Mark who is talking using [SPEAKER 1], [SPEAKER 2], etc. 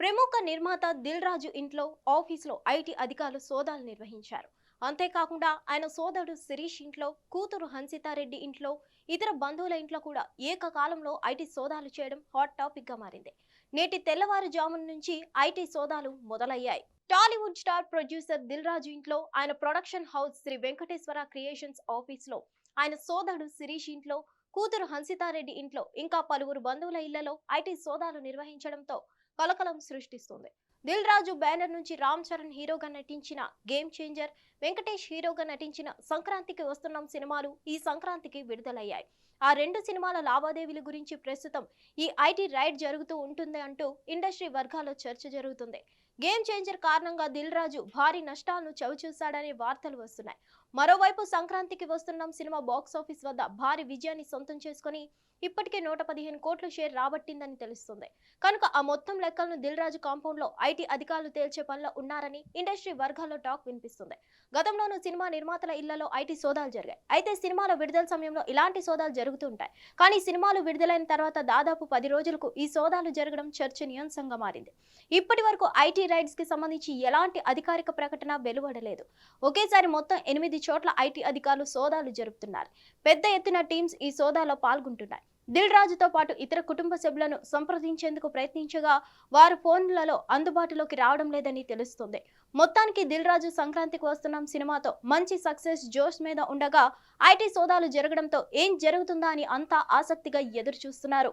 [SPEAKER 1] ప్రముఖ నిర్మాత దిల్ రాజు ఇంట్లో ఆఫీసులో ఐటీ అధికారులు సోదాలు నిర్వహించారు. అంతేకాకుండా ఆయన సోదరుడు శిరీష్ ఇంట్లో కూతురు హన్సితారెడ్డి ఇంట్లో ఇతర బంధువుల ఇంట్లో కూడా ఏకకాలంలో ఐటీ సోదాలు చేయడం హాట్ టాపిక్గా మారింది. నేటి తెల్లవారుజామున నుంచి ఐటీ సోదాలు మొదలయ్యాయి. Tollywood star producer Dil Raju ఇంట్లో ఆయన production house Shri Venkateswara creations ఆఫీస్లో ఆయన సోదరుడు శిరీష్ ఇంట్లో కూతురు హన్సితారెడ్డి ఇంట్లో ఇంకా పలువురు బంధువుల ఇళ్ళలో ఐటీ సోదాలు నిర్వహించడంతో కలకలం సృష్టిస్తుంది. దిల్ రాజు బ్యానర్ నుంచి రామ్ చరణ్ హీరోగా నటించిన గేమ్ చేంజర్ వెంకటేష్ హీరోగా నటించిన సంక్రాంతికి వస్తున్నాం సినిమాలు ఈ సంక్రాంతికి విడుదలయ్యాయి. ఆ రెండు సినిమాల లావాదేవీల గురించి ప్రస్తుతం ఈ ఐటీ రైడ్ జరుగుతూ ఉంటుంది అంటూ ఇండస్ట్రీ వర్గాల్లో చర్చ జరుగుతుంది. గేమ్ చేంజర్ కారణంగా దిల్ రాజు భారీ నష్టాలను చవిచూశాడనే వార్తలు వస్తున్నాయి. మరోవైపు సంక్రాంతికి వస్తున్న సినిమా బాక్స్ ఆఫీస్ వద్ద భారీ విజయాన్ని సొంతం చేసుకొని ఇప్పటికే నూట పదిహేను కోట్ల షేర్ రాబట్టిందని తెలుస్తుంది. కనుక ఆ మొత్తం లెక్కలను దిల్ రాజు కాంపౌండ్లో ఐటీ అధికారులు తేల్చే పనిలో ఉన్నారని ఇండస్ట్రీ వర్గాల్లో టాక్ వినిపిస్తుంది. గతంలోనూ సినిమా నిర్మాతల ఇళ్ళలో ఐటీ సోదాలు జరిగాయి. అయితే సినిమాల విడుదల సమయంలో ఇలాంటి సోదాలు జరుగుతూ ఉంటాయి. కానీ సినిమాలు విడుదలైన తర్వాత దాదాపు పది రోజులకు ఈ సోదాలు జరగడం చర్చనీయాంశంగా మారింది. ఇప్పటి వరకు ఐటీ రైడ్స్కి సంబంధించి ఎలాంటి అధికారిక ప్రకటన వెలువడలేదు. ఒకేసారి మొత్తం ఎనిమిది చోట్ల ఐటీ అధికారులు సోదాలు జరుపుతున్నారు. పెద్ద ఎత్తున టీమ్స్ ఈ సోదాలో పాల్గొంటున్నాయి. దిల్ రాజుతో పాటు ఇతర కుటుంబ సభ్యులను సంప్రదించేందుకు ప్రయత్నించగా వారు ఫోన్లలో అందుబాటులోకి రావడం లేదని తెలుస్తుంది. మొత్తానికి దిల్ రాజు సంక్రాంతికి వస్తున్నాం సినిమాతో మంచి సక్సెస్ జోష్ మీద ఉండగా ఐటీ సోదాలు జరగడంతో ఏం జరుగుతుందా అని అంతా ఆసక్తిగా ఎదురు చూస్తున్నారు